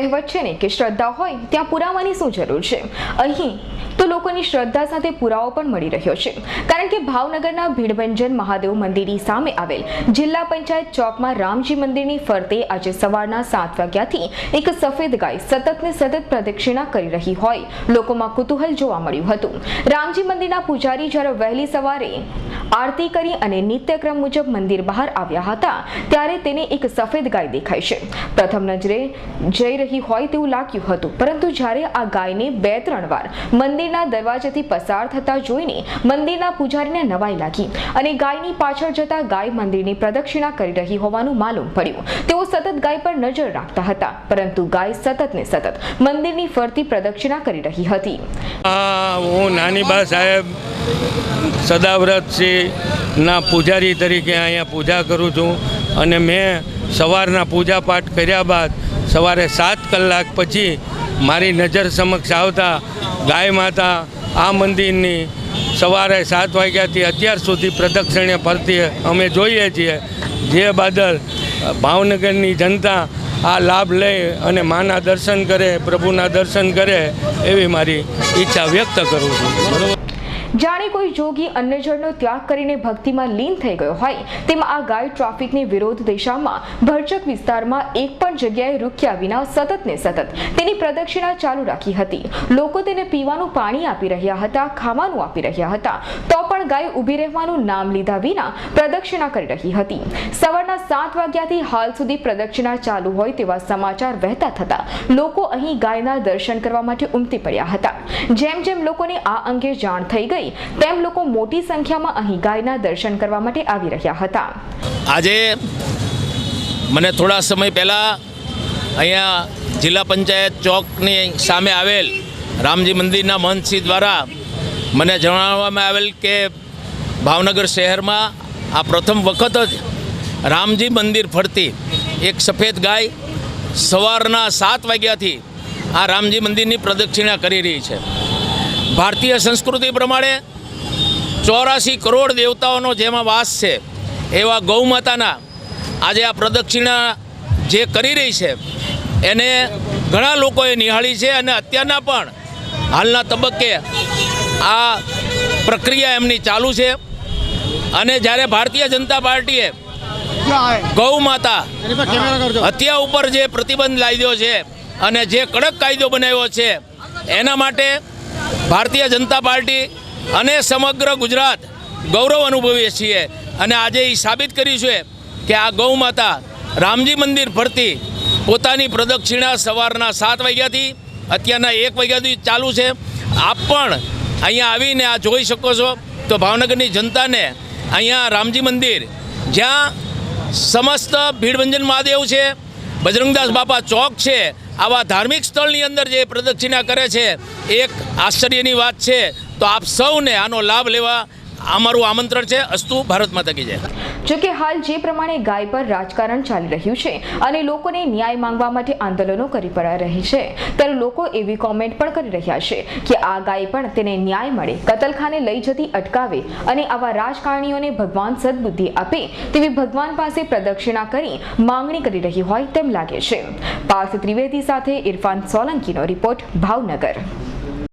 કહેવત છે ને કે શ્રદ્ધા હોય ત્યાં પુરાવાની શું જરૂર છે? અહીં તો લોકોની શ્રદ્ધા સાથે પુરાવો પણ મળી રહ્યો છે. કારણ કે ભાવનગરના ભીડભંજન મહાદેવ મંદિરની સામે આવેલ જિલ્લા પંચાયત ચોકમાં રામજી મંદિરની ફરતે આજે સવારના સાત વાગ્યાથી એક સફેદ ગાય સતત ને સતત પ્રદક્ષિણા કરી રહી હોય લોકોમાં કુતૂહલ જોવા મળ્યું હતું. રામજી મંદિરના પૂજારી જ્યારે વહેલી સવારે આરતી કરી અને નિત્યક્રમ મુજબ મંદિર બહાર આવ્યા હતા, ત્યારે તેને એક સફેદ ગાય દેખાય છે. પ્રથમ નજરે જઈ રહી હોય તેવું લાગ્યું હતું, પરંતુ જ્યારે આ ગાયને બે ત્રણ વાર મંદિરના દરવાજેથી પસાર થતા જોઈને મંદિરના પૂજારીને નવાઈ લાગી અને ગાયની પાછળ જતા ગાય મંદિરની પ્રદક્ષિણા કરી રહી હોવાનું માલુમ પડ્યું. તેઓ સતત ગાય પર નજર રાખતા હતા, પરંતુ ગાય સતત ને સતત મંદિરની ફરતી પ્રદક્ષિણા કરી રહી હતી. હું નાની બા સાહેબ સદાવ્રતસિંહના પૂજારી તરીકે અહીંયા પૂજા કરું છું અને મેં સવારના પૂજાપાઠ કર્યા બાદ સવારે સાત કલાક પછી મારી નજર સમક્ષ આવતા ગાય માતા આ મંદિરની સવારે સાત વાગ્યાથી અત્યાર સુધી પ્રદક્ષિણે ફરતી અમે જોઈએ છીએ. જે બાદલ ભાવનગરની જનતા આ લાભ લઈ અને માના દર્શન કરે, પ્રભુના દર્શન કરે એવી મારી ઈચ્છા વ્યક્ત કરું છું. બરોબર જાણે કોઈ જોગી અન્ય જળનો ત્યાગ કરીને ભક્તિમાં લીન થઈ ગયો હોય, તેમાં આ ગાય ટ્રાફિકની વિરોધ દિશામાં ભરચક વિસ્તારમાં એક પણ જગ્યાએ રૂક્યા વિના સતત ને સતત તેની પ્રદક્ષિણા ચાલુ રાખી હતી. લોકો તેને પીવાનું પાણી આપી રહ્યા હતા, ખાવાનું આપી રહ્યા હતા. તો પણ ગાય ઊભી રહેવાનું નામ લીધા વિના પ્રદક્ષિણા કરી રહી હતી. સવારના સાત વાગ્યાથી હાલ સુધી પ્રદક્ષિણા ચાલુ હોય તેવા સમાચાર વહેતા થતા લોકો અહીં ગાયના દર્શન કરવા માટે ઉમટી પડ્યા હતા. જેમ જેમ લોકોને આ અંગે જાણ થઈ ગઈ તેમ લોકો મોટી સંખ્યામાં અહીં ગાયના દર્શન કરવા માટે આવી રહ્યા હતા. આજે મને થોડા સમય પહેલાં અહીંયા જિલ્લા પંચાયત ચોકની સામે આવેલ રામજી મંદિરના મહંતશ્રી દ્વારા મને જણાવવામાં આવેલ કે ભાવનગર શહેરમાં આ પ્રથમ વખત જ રામજી મંદિર ફરતી એક સફેદ ગાય સવારના સાત વાગ્યાથી આ રામજી મંદિરની પ્રદક્ષિણા કરી રહી છે. ભારતીય સંસ્કૃતિ પ્રમાણે ચોરાસી કરોડ દેવતાઓનો જેમાં વાસ છે, એવા ગૌમાતાના આજે આ પ્રદક્ષિણા જે કરી રહી છે, એને ઘણા લોકોએ નિહાળી છે અને અત્યારના પણ હાલના તબક્કે આ પ્રક્રિયા એમની ચાલુ છે. અને જ્યારે ભારતીય જનતા પાર્ટીએ ગૌ માતા હત્યા ઉપર જે પ્રતિબંધ લાદ્યો છે અને જે કડક કાયદો બનાવ્યો છે, એના માટે ભારતીય જનતા પાર્ટી અને સમગ્ર ગુજરાત ગૌરવ અનુભવીએ છીએ. અને આજે એ સાબિત કર્યું છે કે આ ગૌ માતા રામજી મંદિર ફરતી પોતાની પ્રદક્ષિણા સવારના સાત વાગ્યાથી અત્યારના એક વાગ્યાથી ચાલુ છે. આપ પણ અહીંયા આવીને આ જોઈ શકો છો. તો ભાવનગરની જનતાને અહીંયા રામજી મંદિર જ્યાં સમસ્ત ભીડભંજન મહાદેવ છે, બજરંગદાસ બાપા ચોક છે આવા ધાર્મિક સ્થળની અંદર જે પ્રદક્ષિણા કરે છે, એક આશ્ચર્યની વાત છે. તો આપ સૌને આનો લાભ લેવા અમારું આમંત્રણ છે. અસ્તુ, ભારત માતા કી જય. જો કે હાલ જે પ્રમાણે ગાય પર રાજકારણ ચાલી રહ્યું છે અને લોકોને ન્યાય માંગવા માટે આંદોલનો કરી પડા રહી છે, ત્યારે લોકો એવી કોમેન્ટ પણ કરી રહ્યા છે કે આ ગાય પણ તેને ન્યાય મળે, કતલખાને લઈ જતી અટકાવે અને આવા રાજકારણીઓને ભગવાન સદબુદ્ધિ આપે તેવી ભગવાન પાસે પ્રદક્ષિણા કરી માંગણી કરી રહી હોય તેમ લાગે છે. પાર્થ ત્રિવેદી સાથે ઇરફાન સોલંકીનો રિપોર્ટ ભાવનગર.